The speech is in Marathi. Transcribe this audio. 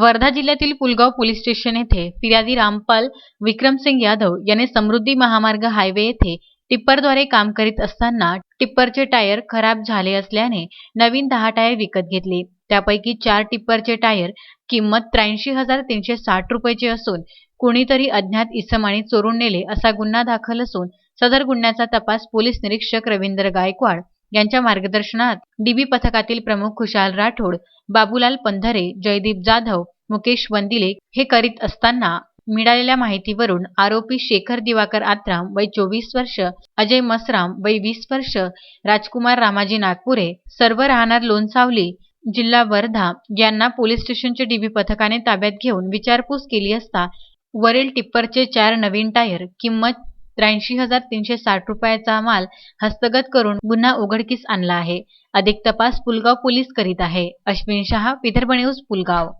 वर्धा जिल्ह्यातील पुलगाव पोलीस स्टेशन येथे फिर्यादी रामपाल विक्रमसिंग यादव याने समृद्धी महामार्ग हायवे येथे टिप्परद्वारे काम करीत असताना टिप्परचे टायर खराब झाले असल्याने नवीन दहा टायर विकत घेतले. त्यापैकी चार टिप्परचे टायर किंमत त्र्याऐंशी हजार तीनशे साठ रुपयाचे असून कुणीतरी अज्ञात इसमाने चोरून नेले असा गुन्हा दाखल असून सदर गुन्ह्याचा तपास पोलीस निरीक्षक रवींद्र गायकवाड यांच्या मार्गदर्शनात डीबी पथकातील प्रमुख खुशाल राठोड बाबूलाल पंधरे जयदीप जाधव मुकेश वंदिले हे करीत असताना मिळालेल्या माहितीवरून आरोपी शेखर दिवाकर आत्राम वय चोवीस वर्ष अजय मसराम वय वीस वर्ष राजकुमार रामाजी नागपुरे सर्व राहणार लोणसावली जिल्हा वर्धा यांना पोलीस स्टेशनच्या डीबी पथकाने ताब्यात घेऊन विचारपूस केली असता वरील टिप्परचे चार नवीन टायर किंमत त्र्याऐंशी हजार तीनशे साठ रुपयाचा माल हस्तगत करून गुन्हा उघडकीस आणला आहे. अधिक तपास पुलगाव पोलीस करीत आहे. अश्विन शहा विदर्भ न्यूज पुलगाव.